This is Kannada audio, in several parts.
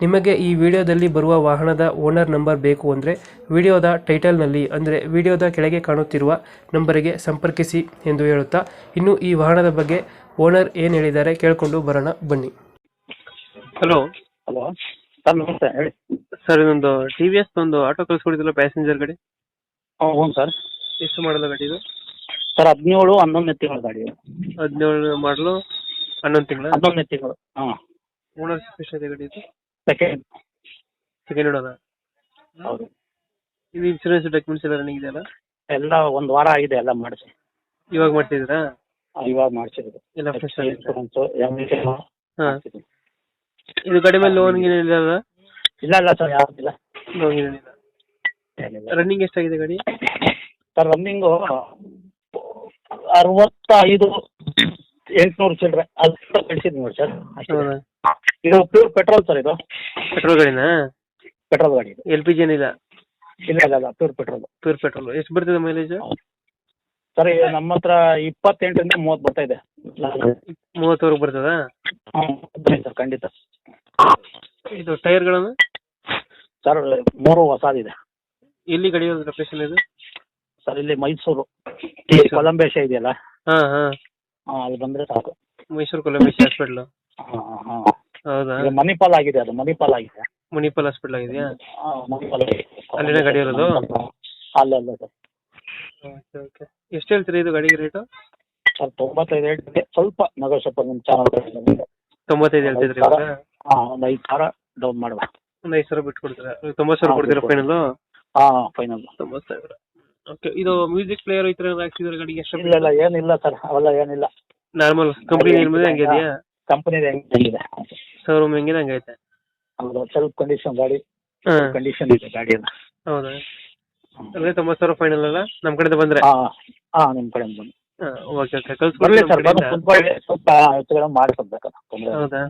ನಿಮಗೆ ಈ ವಿಡಿಯೋದಲ್ಲಿ ಬರುವ ವಾಹನದ ಓನರ್ ನಂಬರ್ ಬೇಕು ಅಂದರೆ ವಿಡಿಯೋದ ಟೈಟಲ್ನಲ್ಲಿ ಅಂದರೆ ವಿಡಿಯೋದ ಕೆಳಗೆ ಕಾಣುತ್ತಿರುವ ನಂಬರಿಗೆ ಸಂಪರ್ಕಿಸಿ ಎಂದು ಹೇಳುತ್ತಾ ಇನ್ನು ಈ ವಾಹನದ ಬಗ್ಗೆ ಓನರ್ ಏನು ಹೇಳಿದ್ದಾರೆ ಕೇಳಿಕೊಂಡು ಬರೋಣ ಬನ್ನಿ. ಹಲೋ. ಹಲೋ. ಸರ್ ನಮಸ್ತೆ. ಹೇಳಿ. ಸರ್ ಇದೊಂದು ಟಿ ವಿ ಎಸ್ ಒಂದು ಆಟೋ ಕಳಿಸ್ಕೊಡಿದಿಲ್ಲ ಪ್ಯಾಸೆಂಜರ್ ಗಾಡಿ? ಹಾಂ ಹ್ಞೂ ಸರ್. ಎಷ್ಟು ಮಾಡಲ್ಲ ಗಾಡಿ ಇದು? ಸರ್ ಹದಿನೇಳು ಹನ್ನೊಂದನೇ ತಿಂಗಳು ಗಾಡಿ ಹದಿನೇಳು ಮಾಡಲು ಹನ್ನೊಂದು ತಿಂಗಳ? ಹನ್ನೊಂದನೇ ತಿಂಗಳು ಹಾಂ. ಓನರ್ ಸ್ಪೆಷಲ್ ಗಾಡಿ ಇದು? ಸೆಕೆಂಡ್ ಸೆಕೆಂಡ್ ಹೌದು. ಇದು ಇನ್ಶೂರೆನ್ಸ್ ಡಾಕ್ಯುಮೆಂಟ್ಸ್ ಎಲ್ಲ ರನ್ನಿಂಗ್ ಇದೆಯಲ್ಲ? ಎಲ್ಲ ಒಂದು ವಾರ ಆಗಿದೆ ಎಲ್ಲ ಮಾಡಿಸಿ. ಇವಾಗ ಮಾಡ್ತಿದ್ದೀರಾ? ಇವಾಗ ಮಾಡಿಸಿರೋದು. ಎಲ್ಲ ಫ್ರೆಶ್ ಆಗಿದೆ. ಇನ್ಶೂರೆನ್ಸು ಹಾಂ. ಇದು ಗಾಡಿ ಮೇಲೆ ಲೋನ್ ಗೀನ್ ಇಲ್ಲ ಇಲ್ಲ ಇಲ್ಲ ಸರ್ ಯಾವುದಿಲ್ಲ ಲೋನ್ ಗೀನ್ ಏನಿಲ್ಲ ಏನಿಲ್ಲ. ರನ್ನಿಂಗ್ ಎಷ್ಟಾಗಿದೆ ಗಾಡಿ? ಸರ್ ರನ್ನಿಂಗು ಅರವತ್ತೈದು ಎಂಟುನೂರು ಚಿಲ್ಲರೆ. ಅದು ಕಳ್ಸಿದ್ ನೋಡಿ ಸರ್. ಅಷ್ಟೇ. ಹೌದಾ? ಇದು ಪ್ಯೂರ್ ಪೆಟ್ರೋಲ್ ಸರ್ ಇದು. ಪೆಟ್ರೋಲ್ ಗಾಡಿನಾ? ಪೆಟ್ರೋಲ್ ಗಾಡಿ ಇದು. ಎಲ್ ಪಿ ಜಿ ಏನಿಲ್ಲ? ಇಲ್ಲ ಇಲ್ಲ ಇಲ್ಲ. ಪ್ಯೂರ್ ಪೆಟ್ರೋಲ್ ಪ್ಯೂರ್ ಪೆಟ್ರೋಲ್ ಎಷ್ಟು ಬರ್ತದೆ ಮೈಲೇಜ್ ಸರ್ ಈಗ ನಮ್ಮ ಹತ್ರ ಇಪ್ಪತ್ತೆಂಟರಿಂದ ಮೂವತ್ತು ಬರ್ತಾ ಇದೆ. ಮೂವತ್ತವರೆಗೆ ಬರ್ತದ? ಬನ್ನಿ ಸರ್ ಖಂಡಿತ. ಇದು ಟೈರ್ಗಳನ್ನು? ಸರ್ ಮೂರು ಹೊಸದಿದೆ. ಎಲ್ಲಿ ಗಾಡಿ ಲೊಕೇಶನ್ ಇದು? ಸರ್ ಇಲ್ಲಿ ಮೈಸೂರು. ಈ ಕೊಲಂಬೇಶ ಇದೆಯಲ್ಲ? ಹಾಂ ಹಾಂ. ಹಾಂ ಅಲ್ಲಿ ಬಂದ್ರೆ ಸಾಕು. ಮೈಸೂರು ಕೊಲಂಬಿಸ್ ಹಾಸ್ಪಿಟಲ್ ಹಾಂ ಹಾ ಹೌದಾ? ಮಣಿಪಾಲ್ ಆಗಿದೆ ಅದು ಮಣಿಪಾಲ್ ಆಗಿದೆ. ಮುನಿಪಲ್ ಹಾಸ್ಪಿಟ್ಲ್ ಆಗಿದೆಯಾ? ಹಾಂ ಮಣಿಪಾಲ್ ಅಲ್ಲಿನ ಗಾಡಿ ಇರೋದು? ಅಲ್ಲ ಅಲ್ಲ ಸರ್ ಓಕೆ ಓಕೆ. ಎಷ್ಟು ಹೇಳ್ತೀರಿ ಇದು ಗಾಡಿಗೆ ರೇಟು ಸರ್ ತೊಂಬತ್ತೈದು ಹೇಳ್ತೀನಿ. ಸ್ವಲ್ಪ ನಗೋಶಪ್ಪ ನಿಮ್ಮ ಚಾನಲ್ ತೊಂಬತ್ತೈದು ಹೇಳ್ತಿದ್ರಿ ಇವಾಗ? ಹಾಂ ಒಂದು ಐದು ಸಾವಿರ ಡೌನ್ ಮಾಡುವ ಒಂದು ಐದು ಸಾವಿರ ಬಿಟ್ಟು ಕೊಡ್ತೀರಾ ತೊಂಬತ್ತು ಸಾವಿರ ಕೊಡ್ತೀರಾ ಫೈನಲ್ ಹಾಂ ಫೈನಲ್ ತೊಂಬತ್ತು ಸಾವಿರ. ಓಕೆ ಇದು ಮ್ಯೂಸಿಕ್ ಪ್ಲೇಯರ್ ಈ ಥರ ಹಾಕ್ಸಿದ್ರೆ ಗಾಡಿಗೆ ಎಷ್ಟು ಇಲ್ಲ ಇಲ್ಲ ಏನಿಲ್ಲ ಸರ್ ಅವೆಲ್ಲ ಏನಿಲ್ಲ. ನಾರ್ಮಲ್ ಕಂಪ್ನಿ ಏನಿದೆ ಹಂಗೆ ಇದೆಯಾ ಕಂಪನಿದು ಹೆಂಗಿದೆ? ಶೋರೂಮ್ ಹೆಂಗಿದೆ ಹಂಗೆ ಐತೆ? ಹೌದು ಸ್ವಲ್ಪ ಕಂಡೀಷನ್ ಗಾಡಿ. ಕಂಡೀಷನ್ ಇದೆ ಗಾಡಿ ಎಲ್ಲ. ಹೌದಾ? ಅಂದ್ರೆ ತೊಂಬತ್ತು ಸಾವಿರ ಫೈನಲ್ ಅಲ್ಲ? ನಮ್ಮ ಕಡೆಯಿಂದ ಬಂದ್ರೆ? ಹಾಂ ನಿಮ್ಮ ಕಡೆಯಿಂದ ಬಂದು. ಓಕೆ ಓಕೆ ಬರಲಿ ಸರ್ ಸ್ವಲ್ಪ ಹೆಚ್ಚು ಕಡಿಮೆ ಮಾಡಿಸ್ಬೇಕಲ್ಲ ಹೌದಾ?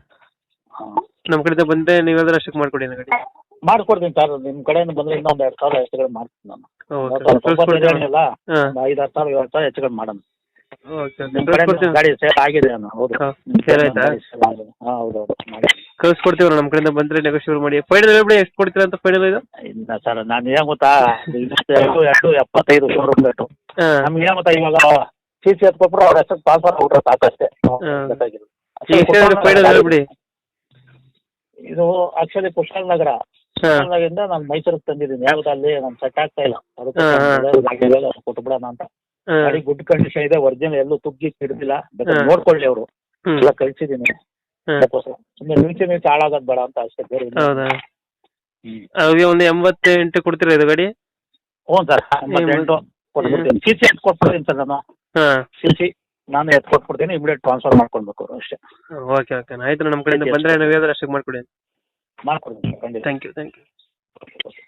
ನಮ್ಮ ಕಡೆಯಿಂದ ಬಂದ್ರೆ ನೀವಾದ್ರೆ ಅಷ್ಟಕ್ಕೆ ಮಾಡ್ಕೊಡಿ ಗಾಡಿ ಮಾಡ್ಕೊಡ್ತೀನಿ ಸರ್ ನಿಮ್ ಕಡೆಯಿಂದ ಬಂದ್ರೆ ಇನ್ನೊಂದ್ ಎರಡ್ ಸಾವಿರ ಹೆಚ್ಚು ಕಡಿಮೆ ಮಾಡ್ತೀನಿ ನಾನು. ಓಕೆ ತೊಂಬತ್ತೈದು ಕಳ್ಸ್ಕೊಡ್ತೀನಿ ಏನಿಲ್ಲ ಹಾಂ. ಒಂದು ಐದು ಆರು ಸಾವಿರ ಏಳು ಸಾವಿರ ಹೆಚ್ಚು ಕಡಿಮೆ ಮಾಡೋಣ. ಓಕೆ ನಿಮ್ಮ ಕಡೆ ಗಾಡಿ ಸೇಲ್ ಆಗಿದೆ ಅಣ್ಣ. ಹೌದು. ಹಾಂ ಆಯ್ತಾ? ಮಾಡಿ. ಕಳ್ಸ್ಕೊಡ್ತೀವಿ ನಮ್ಮ ಕಡೆಯಿಂದ ಬಂದ್ರೆ ನೆಗೋಷಿಯೇಟ್ ಮಾಡಿ. ಫೈನಲ್ ಹೇಳ್ಬಿಡಿ ಎಷ್ಟು ಕೊಡ್ತೀರಾ ಅಂತ ಫೈನಲ್ ಇದು? ಇಲ್ಲ ಸರ್ ನಾನು ಏನು ಗೊತ್ತಾ ಎರಡು ಎರಡು ಎಪ್ಪತ್ತೈದು ಶೋರೂಮ್ ರೇಟು. ಹಾಂ. ನಮ್ಗೆ ಏನು ಗೊತ್ತಾ ಇವಾಗ ಸಿ ಸಿ ಎತ್ಕೊಟ್ರು ಅವ್ರ ಹೆಸರು ಟ್ರಾನ್ಸ್ಫರ್ ಕೊಟ್ರೆ ಸಾಕಷ್ಟೇ. ಫೈನಲ್ ಹೇಳ್ಬಿಡಿ. ಇದು ಆಕ್ಚುಲಿ ಕುಶಾಲ್ ನಗರ ಹಾಂ. ನಗರದಿಂದ ನಾನು ಮೈಸೂರಿಗೆ ತಂದಿದ್ದೀನಿ. ಯಾವ್ದು ಅಲ್ಲಿ ನಾನು ಸೆಟ್ ಆಗ್ತಾ ಇಲ್ಲ. ಅದಕ್ಕೆ ಕೊಟ್ಟು ಬಿಡೋಣ ಅಂತ. ಗಾಡಿ ಗುಡ್ ಕಂಡೀಷನ್ ಇದೆ. ಒರಿಜಿನಲ್ ಎಲ್ಲೂ ತುಗ್ಗಿ ಹಿಡಿದಿಲ್ಲ ಬೇಕಾದ್ರೆ. ನೋಡ್ಕೊಳ್ಳಿ ಅವರು. ಎಲ್ಲ ಕಳ್ಸಿದೀನಿ. ಸುಮ್ಮನೆ ನಿಮಿಷ ನಿಮಿಷ ಹಾಳಾಗೋದ್ ಬೇಡ ಅಂತ ಅಷ್ಟೇ. ಬೇರೆ. ಹೌದಾ. ಅವ್ರಿಗೆ ಒಂದು ಎಂಬತ್ತೆಂಟು ಕೊಡ್ತೀರಾ ಇದು ಗಾಡಿ? ಹ್ಞೂ ಸರ್. ಎಂಬತ್ತೆಂಟು ಕೊಟ್ಬಿಡ್ತೀನಿ. ಸಿ ಸಿ ಎತ್ ಕೊಟ್ಬಿಡ್ತೀನಿ ಸರ್ ನಾನು. ಸಿ ಸಿ ನಾನು ಎತ್ ಕೊಟ್ಬಿಡ್ತೀನಿ. ಇಮಿಡಿಯೇಟ್ ಟ್ರಾನ್ಸ್ಫರ್ ಮಾಡ್ಕೊಳ್ಬೇಕು ಅವ್ರು ಅಷ್ಟೇ. Okay okay. ಆಯ್ತು ನಮ್ಮ ಕಡೆಯಿಂದ ಬಂದರೆ ನಾವೇನಾದ್ರೂ ಅಷ್ಟಕ್ಕೆ ಮಾಡ್ಕೊಡಿ ಮಾಡ್ಕೊಡ್ತೀನಿ ಖಂಡಿತ. Thank you thank you okay